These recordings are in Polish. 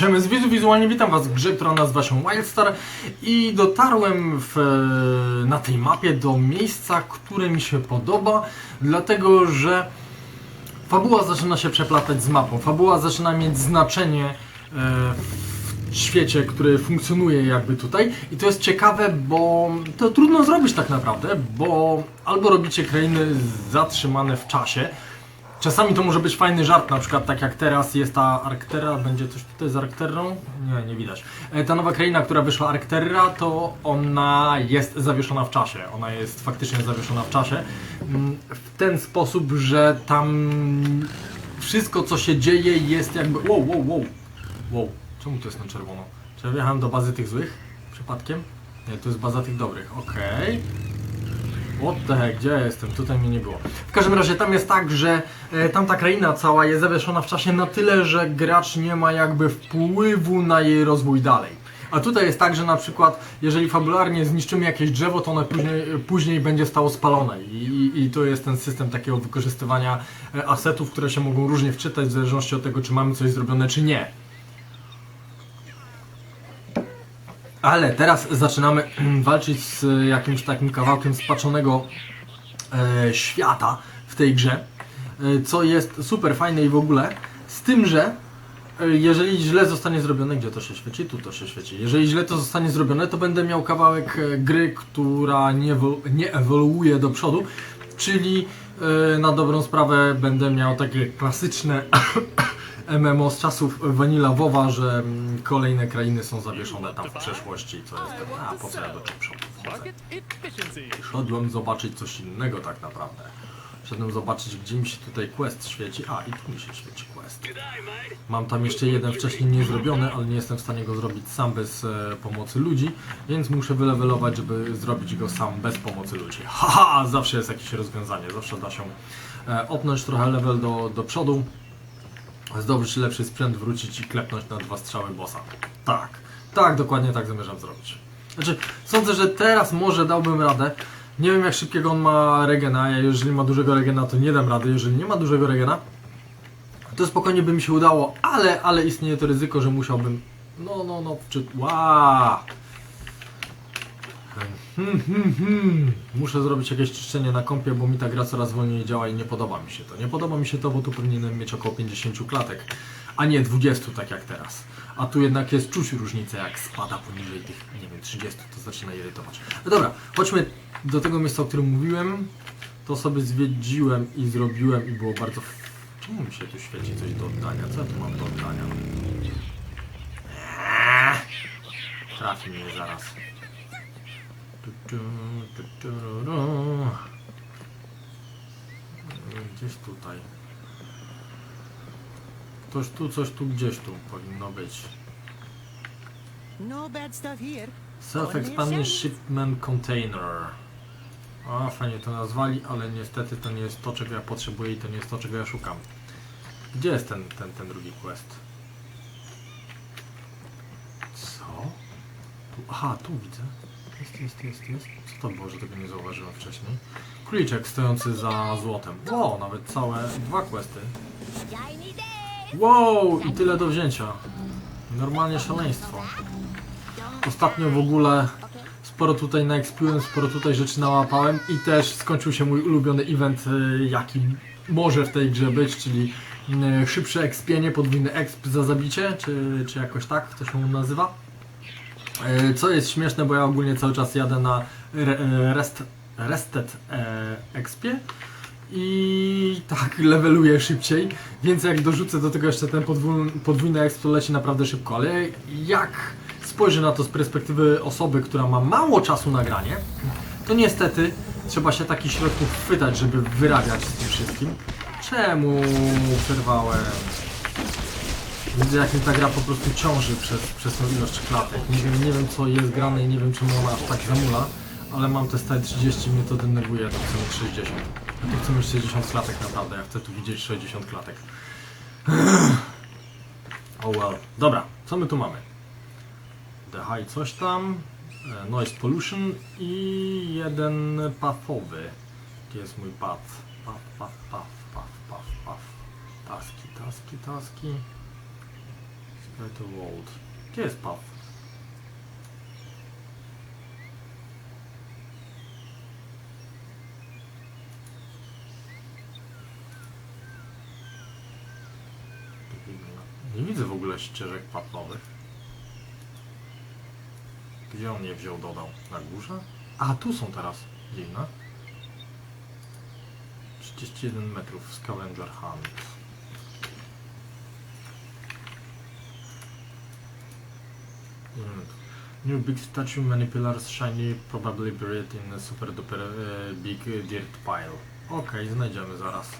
Siemy z widzu wizualnie, witam was w grze, która nazywa się Wildstar i dotarłem w, na tej mapie do miejsca, które mi się podoba, dlatego że fabuła zaczyna się przeplatać z mapą. Fabuła zaczyna mieć znaczenie e, w świecie, który funkcjonuje jakby tutaj i to jest ciekawe, bo to trudno zrobić tak naprawdę, bo albo robicie krainy zatrzymane w czasie, Czasami to może być fajny żart, na przykład tak jak teraz jest ta Arktera, będzie coś tutaj z Arkterą? Nie, nie widać. E, Ta nowa kraina, która wyszła Arktera, to ona jest zawieszona w czasie. Ona jest faktycznie zawieszona w czasie. Mm, W ten sposób, że tam wszystko co się dzieje jest jakby... Wow, wow, wow. Wow, czemu to jest na czerwono? Czy ja wjechałem do bazy tych złych? Przypadkiem? Nie, to jest baza tych dobrych. Okej. What the heck, gdzie ja jestem? Tutaj mnie nie było. W każdym razie tam jest tak, że e, tamta kraina cała jest zawieszona w czasie na tyle, że gracz nie ma jakby wpływu na jej rozwój dalej. A tutaj jest tak, że na przykład jeżeli fabularnie zniszczymy jakieś drzewo, to ono później, później będzie stało spalone. I, i, I to jest ten system takiego wykorzystywania e, asetów, które się mogą różnie wczytać w zależności od tego, czy mamy coś zrobione, czy nie. Ale teraz zaczynamy walczyć z jakimś takim kawałkiem spaczonego e, świata w tej grze, e, co jest super fajne i w ogóle, z tym, że e, jeżeli źle zostanie zrobione, gdzie to się świeci? Tu to się świeci. Jeżeli źle to zostanie zrobione, to będę miał kawałek e, gry, która nie, nie ewoluuje do przodu, czyli e, na dobrą sprawę będę miał takie klasyczne MMO z czasów Vanilla WoWa, że mm, kolejne krainy są zawieszone tam w przeszłości, co jest a po co ja do przodu wchodzę? Szedłem zobaczyć coś innego tak naprawdę. Szedłem zobaczyć, gdzie mi się tutaj quest świeci. A, i tu mi się świeci quest. Mam tam jeszcze jeden wcześniej niezrobiony, ale nie jestem w stanie go zrobić sam bez e, pomocy ludzi, więc muszę wylewelować, żeby zrobić go sam bez pomocy ludzi. Haha, zawsze jest jakieś rozwiązanie, zawsze da się e, opnąć trochę level do, do przodu, zdobyć lepszy sprzęt, wrócić i klepnąć na dwa strzały bossa. Tak, tak, dokładnie tak zamierzam zrobić. Znaczy, sądzę, że teraz może dałbym radę. Nie wiem jak szybkiego on ma regena, ja jeżeli ma dużego regena to nie dam rady, jeżeli nie ma dużego regena to spokojnie by mi się udało, ale, ale istnieje to ryzyko, że musiałbym no, no, no, czy... Ła! Hmm, hmm, hmm. Muszę zrobić jakieś czyszczenie na kompie, bo mi ta gra coraz wolniej działa i nie podoba mi się to. Nie podoba mi się to, bo tu powinienem mieć około 50 klatek, a nie 20 tak jak teraz. A tu jednak jest czuć różnicę, jak spada poniżej tych, nie wiem, 30, to zaczyna irytować. No dobra, chodźmy do tego miejsca, o którym mówiłem. To sobie zwiedziłem i zrobiłem i było bardzo... Czemu mi się tu świeci coś do oddania? Co ja tu mam do oddania? Eee, Trafi mnie zaraz. Gdzieś tutaj. Coś tu, coś tu, gdzieś tu powinno być. No. Self-expanding shipment container. O, fajnie to nazwali, ale niestety to nie jest to, czego ja potrzebuję i to nie jest to, czego ja szukam. Gdzie jest ten, ten, ten drugi quest? Co? Tu, aha, tu widzę. Jest, jest, jest, jest. Co to było, że tego nie zauważyłem wcześniej? Króliczek stojący za złotem. Wow, nawet całe dwa questy. Wow, i tyle do wzięcia. Normalnie szaleństwo. Ostatnio w ogóle sporo tutaj naekspiłem, sporo tutaj rzeczy nałapałem i też skończył się mój ulubiony event, y, jaki może w tej grze być, czyli y, szybsze expienie, podwójny exp za zabicie, czy, czy jakoś tak to się nazywa. Y, Co jest śmieszne, bo ja ogólnie cały czas jadę na e, rest, rested e, expie i tak leveluję szybciej, więc jak dorzucę do tego jeszcze ten podwójny, podwójny exp, to leci naprawdę szybko, ale jak spojrzę na to z perspektywy osoby, która ma mało czasu na granie, to niestety trzeba się takich środków chwytać, żeby wyrabiać z tym wszystkim. Czemu przerwałem? Widzę jak mi ta gra po prostu ciąży przez, przez tą ilość klatek. Nie wiem, nie wiem co jest grane i nie wiem czemu ona aż tak zamula, ale mam te stałe 30 mnie to denerwuje, to chcę mieć 60. Ja to chcę mieć 60 klatek naprawdę, ja chcę tu widzieć 60 klatek. Oh well. Dobra, co my tu mamy? The High coś tam, e, Noise Pollution i jeden pathowy. Gdzie jest mój path? Path, path, path, path, path, path. Taski, taski, taski. Title World. Gdzie jest path? Nie widzę w ogóle ścieżek patnowych. Gdzie on je wziął, dodał? Na górze? A, tu są teraz. Dziwne. 31 metrów Scavenger Hunt. Mm. New big statue, many pillars, shiny, probably buried in a super duper uh, big dirt pile. Okej, znajdziemy zaraz.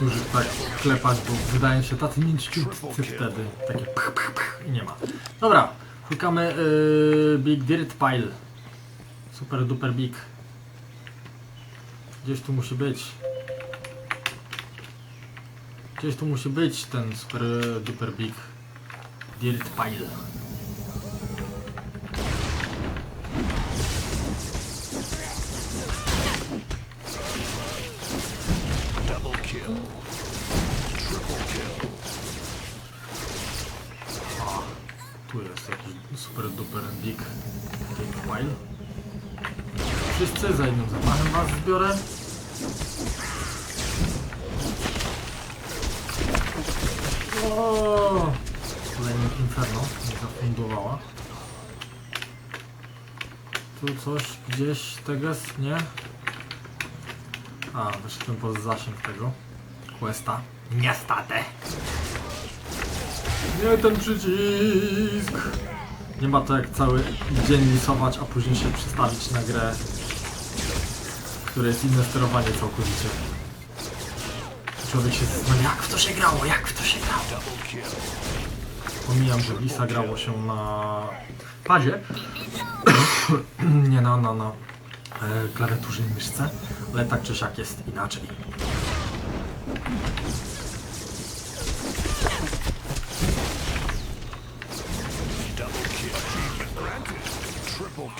Dużych tak klepać, bo wydają się tacy mięciutcy wtedy. Takie pch, pch, pch i nie ma. Dobra, szukamy yy, Big Dirt Pile. Super duper big. Gdzieś tu musi być. Gdzieś tu musi być ten super duper big Dirt Pile. Super big Dirt Pile. Wszyscy za jednym zamachem was zbiorę. O, Kolejny Inferno mnie zafundowała. Tu coś gdzieś teges, nie? A, wyszedłem poza zasięg tego questa. Niestety. Nie ten przycisk. Nie ma to jak cały dzień lisować, a później się przestawić na grę, w której jest inne sterowanie całkowicie. Człowiek się zastanawia, jak w to się grało, jak w to się grało. Pomijam, że Lisa grało się na padzie, nie na, na, na e, klawiaturze i myszce, ale tak czy siak jest inaczej.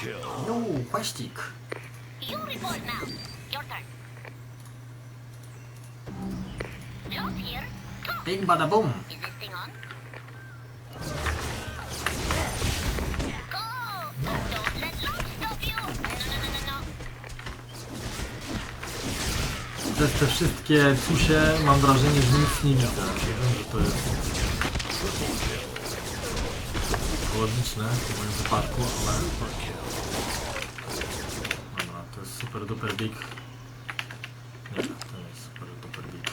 Jo, kwaścik. You report now. Your turn. Lost here. Go. Bing bada boom. Is this thing on? Go! Don't let lock stop you! No, no, no, no, no. Przez te wszystkie cusie mam wrażenie, że nic nie widzę. Wiem, że to jest logiczne w moim wypadku, ale... Super duper big. Nie, to jest super duper big.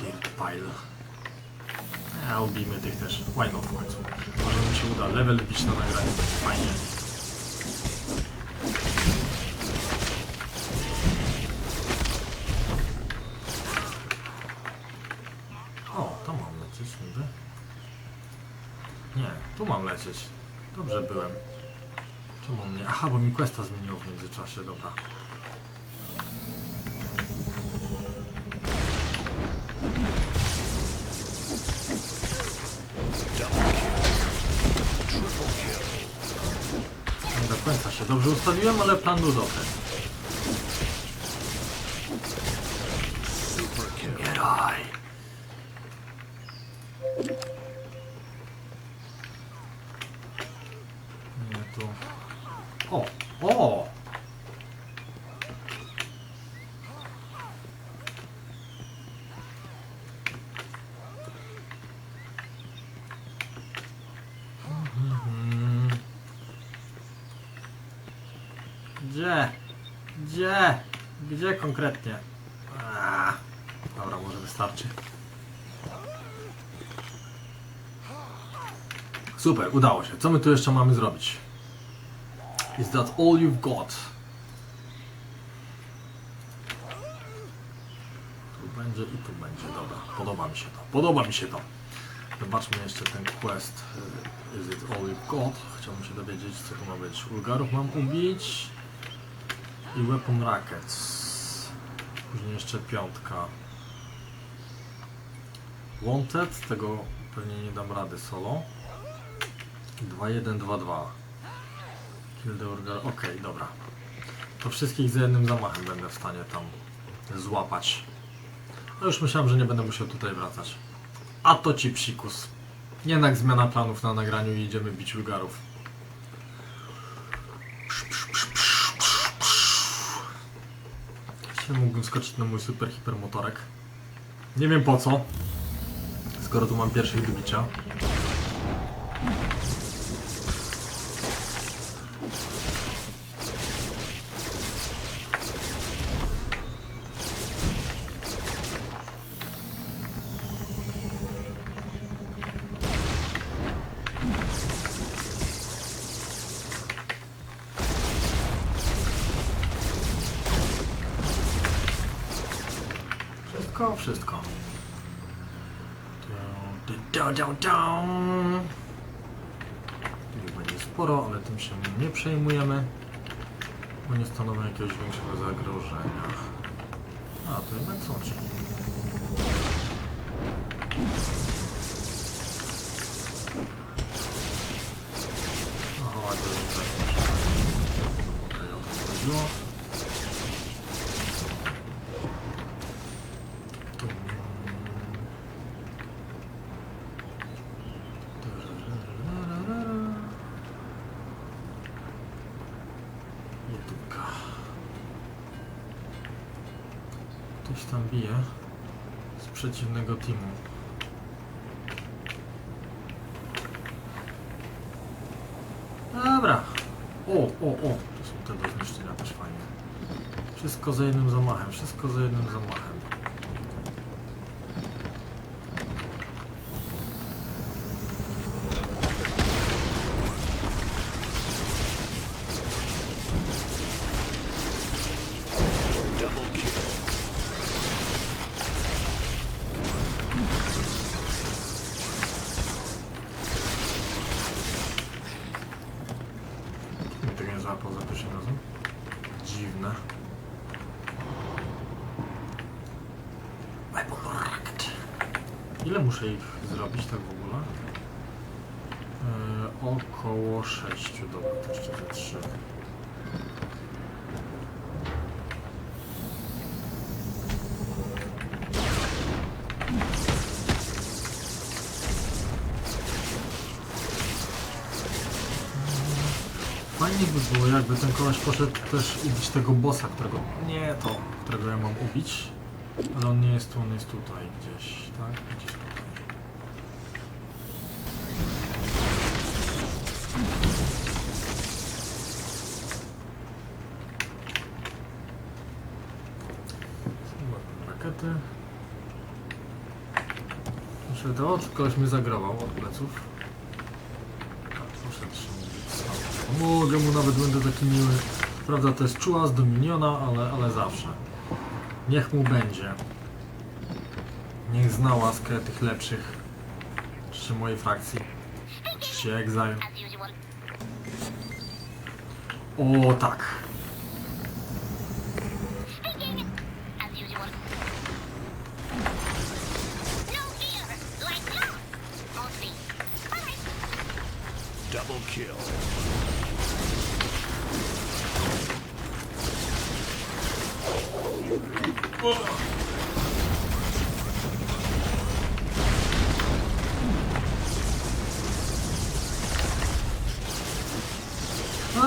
Dirt pile. A ubijmy tych też. Why not w końcu? Może mi się uda level wbić na nagranie. Fajnie. O, tam mam lecieć niby. Nie, tu mam lecieć. Dobrze byłem. Czemu mnie? Aha, bo mi questa zmieniło w międzyczasie, dobra. Nie do się dobrze ustawiłem, ale plan był dobry. Super kill. Umieraj! Nie tu. O! O! Gdzie? Gdzie? Gdzie konkretnie? Aaa. Dobra, może wystarczy. Super, udało się. Co my tu jeszcze mamy zrobić? Is that all you've got? Tu będzie i tu będzie, dobra. Podoba mi się to. Podoba mi się to. Zobaczmy jeszcze ten quest. y, Is it all you've got? Chciałbym się dowiedzieć, co tu ma być. Ulgarów mam ubić. I weapon rackets. Później jeszcze piątka. Wanted, tego pewnie nie dam rady solo. 2-1-2-2. Order. Okej, dobra. To wszystkich za jednym zamachem będę w stanie tam złapać. No już myślałem, że nie będę musiał tutaj wracać. A to ci psikus. Jednak zmiana planów na nagraniu i idziemy bić Ulgarów. Dzisiaj mógłbym skoczyć na mój super hipermotorek. Nie wiem po co. Skoro tu mam pierwszych do bicia. Nie przejmujemy, bo nie stanowią jakiegoś większego zagrożenia. A, to jednak są ci. O, ładnie, tak. Okej, o to chodziło. Jedynka. Ktoś tam bije z przeciwnego teamu. Dobra. O, o, o. To są te do zniszczenia też fajnie. Wszystko za jednym zamachem, wszystko za jednym zamachem. Muszę ich zrobić tak w ogóle? Yy, około 6. Dobra, to jeszcze te 3. Fajnie by było, jakby ten koleś poszedł też ubić tego bossa, którego... Nie to, którego ja mam ubić. Ale on nie jest tu, on jest tutaj gdzieś, tak? Gdzieś tutaj. Koleś mnie zagrował od pleców. Się sam. Mogę mu nawet, będę taki miły. Prawda, to jest czuła z Dominiona, ale, ale zawsze. Niech mu będzie. Niech zna łaskę tych lepszych. Czy mojej frakcji. Czy. As usual. O tak.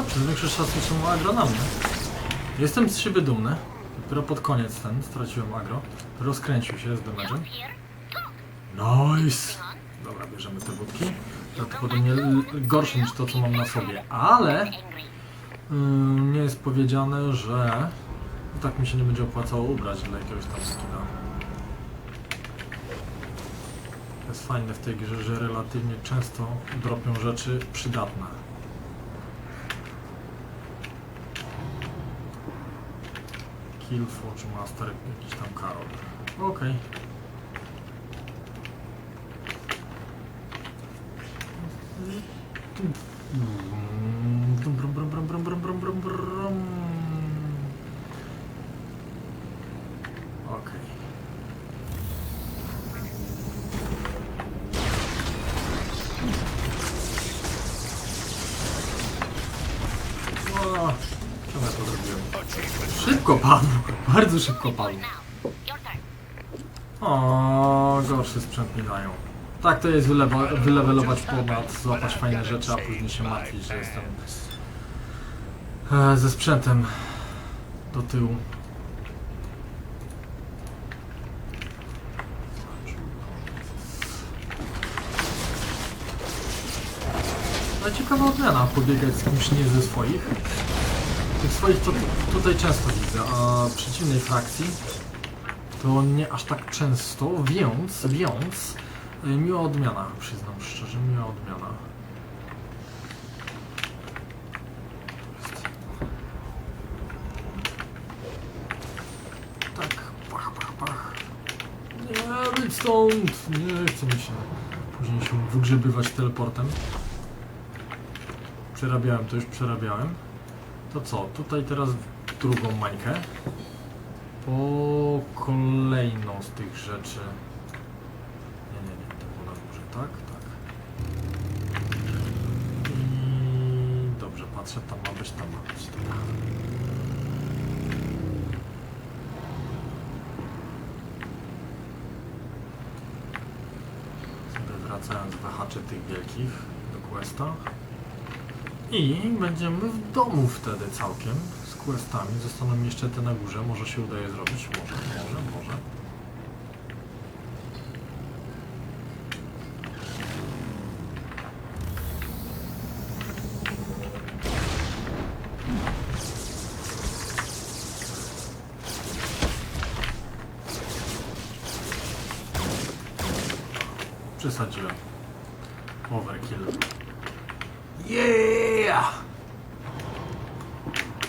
Przez większość czasu są agro na mnie. Jestem z siebie dumny. Dopiero pod koniec ten straciłem agro. Rozkręcił się z damage'em. Nice! Dobra, bierzemy te wódki. Prawdopodobnie gorsze niż to, co mam na sobie, ale ym, nie jest powiedziane, że tak mi się nie będzie opłacało ubrać dla jakiegoś tam skina. Jest fajne w tej grze, że relatywnie często dropią rzeczy przydatne. Hilfu czy Master jakiś tam Karol. Okej. Okay. Szybko padł, bardzo szybko padł. O, gorszy sprzęt mi dają. Tak to jest wylewa, wylewelować ponad, złapać fajne rzeczy, a później się martwić, że jestem e, ze sprzętem do tyłu. No ciekawa odmiana, pobiegać z kimś nie ze swoich. Tych swoich to tutaj często widzę, a przeciwnej frakcji to nie aż tak często, więc, więc y, miła odmiana, przyznam szczerze, miła odmiana. Tak, pach, pach, pach. Nie być stąd, nie chce mi się później się wygrzebywać teleportem. Przerabiałem, to już przerabiałem. To co, tutaj teraz drugą mańkę po kolejną z tych rzeczy. Nie, nie, nie, to było na górze, tak, tak. I dobrze, patrzę, tam ma być, tam ma być, dobra. Sobie wracając wahaczy tych wielkich do questa. I będziemy w domu wtedy całkiem z questami. Zostaną jeszcze te na górze. Może się udaje zrobić. Może, może, może. Przesadziłem. Overkill. Yeah!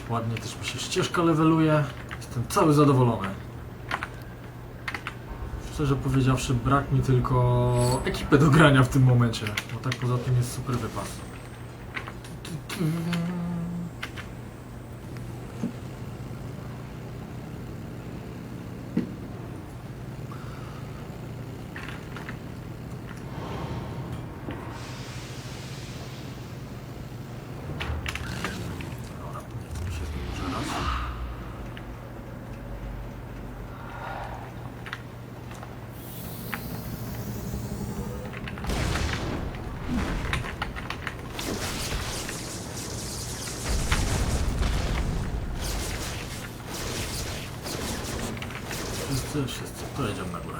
Ładnie też mi się ścieżka leveluje. Jestem cały zadowolony. Szczerze powiedziawszy, brak mi tylko ekipy do grania w tym momencie. Bo tak poza tym jest super wypas. Dobra, niech mi się zbliży raz. Wszyscy, wszyscy, to jedziemy na górę.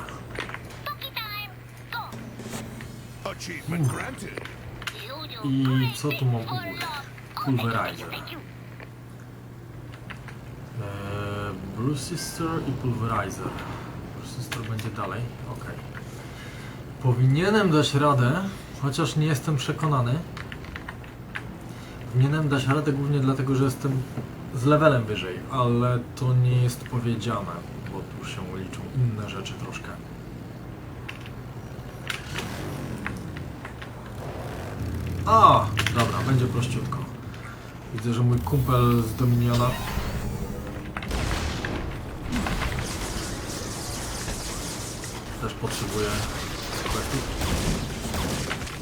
Achievement granted. Do I co tu mam u góry? Pulverizer. Eee, Blue Sister i Pulverizer. Blue Sister będzie dalej, ok. Powinienem dać radę, chociaż nie jestem przekonany. Powinienem dać radę głównie dlatego, że jestem z levelem wyżej, ale to nie jest powiedziane, bo tu się liczą inne rzeczy troszkę. A, dobra, będzie prościutko. Widzę, że mój kumpel z Dominiona też potrzebuje questów.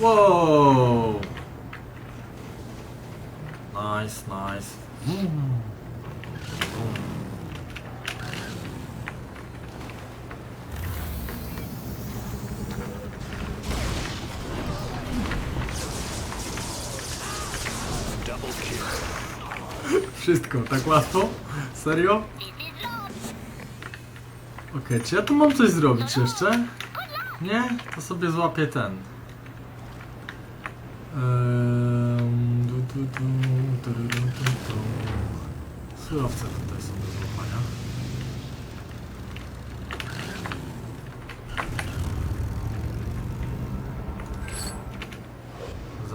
Wow! Nice, nice. Wszystko, tak łatwo? Serio? Okej, okay, czy ja tu mam coś zrobić jeszcze? Nie? To sobie złapię ten. Surowce.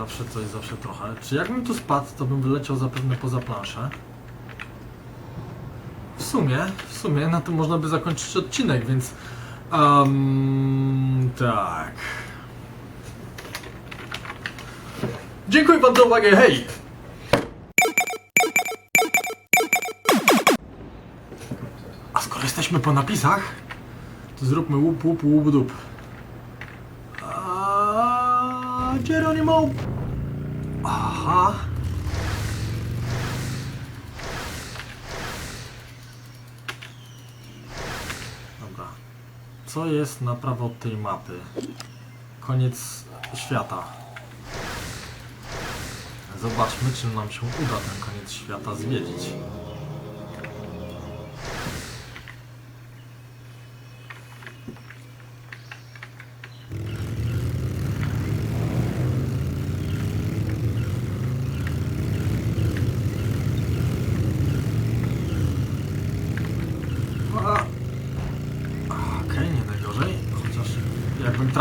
Zawsze coś, zawsze trochę. Czy jakbym tu spadł, to bym wyleciał zapewne poza planszę? W sumie, w sumie na tym można by zakończyć odcinek, więc. Um, tak. Dziękuję Wam za uwagę, hej! A skoro jesteśmy po napisach, to zróbmy łup, łup, łup, dup. Geronimo! Aha. Dobra. Co jest na prawo od tej mapy? Koniec świata. Zobaczmy, czy nam się uda ten koniec świata zwiedzić.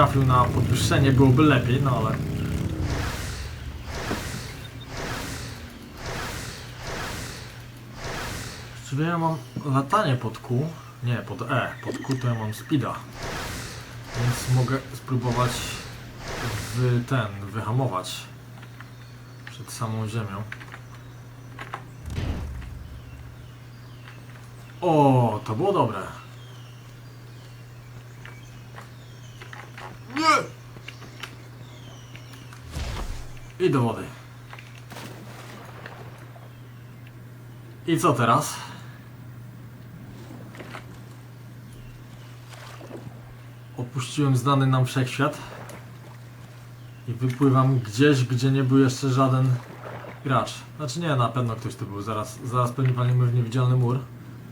Trafił na podwyższenie byłoby lepiej, no ale... Właściwie ja mam latanie pod Q. Nie, pod E. Pod Q to ja mam speeda. Więc mogę spróbować w ten, wyhamować przed samą ziemią. O, to było dobre. Nie! I do wody. I co teraz? Opuściłem znany nam wszechświat i wypływam gdzieś, gdzie nie był jeszcze żaden gracz. Znaczy nie, na pewno ktoś tu był. Zaraz, zaraz pewnie walimy w niewidzialny mur,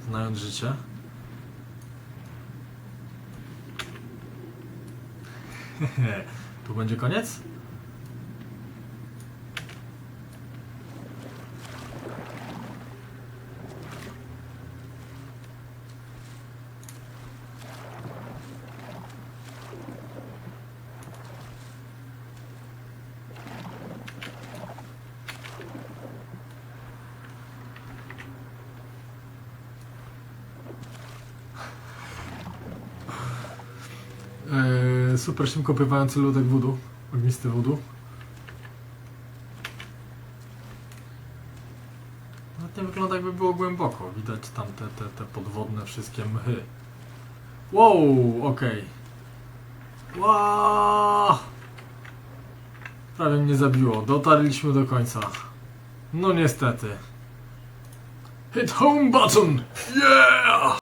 znając życie. tu będzie koniec? Eee, super szybko pływający ludek wodu. Ognisty wodu. Nawet nie wygląda jakby było głęboko. Widać tam te, te, te podwodne wszystkie mchy. Wow, okej. Wow. Prawie mnie zabiło. Dotarliśmy do końca. No niestety. Hit home button! Yeah!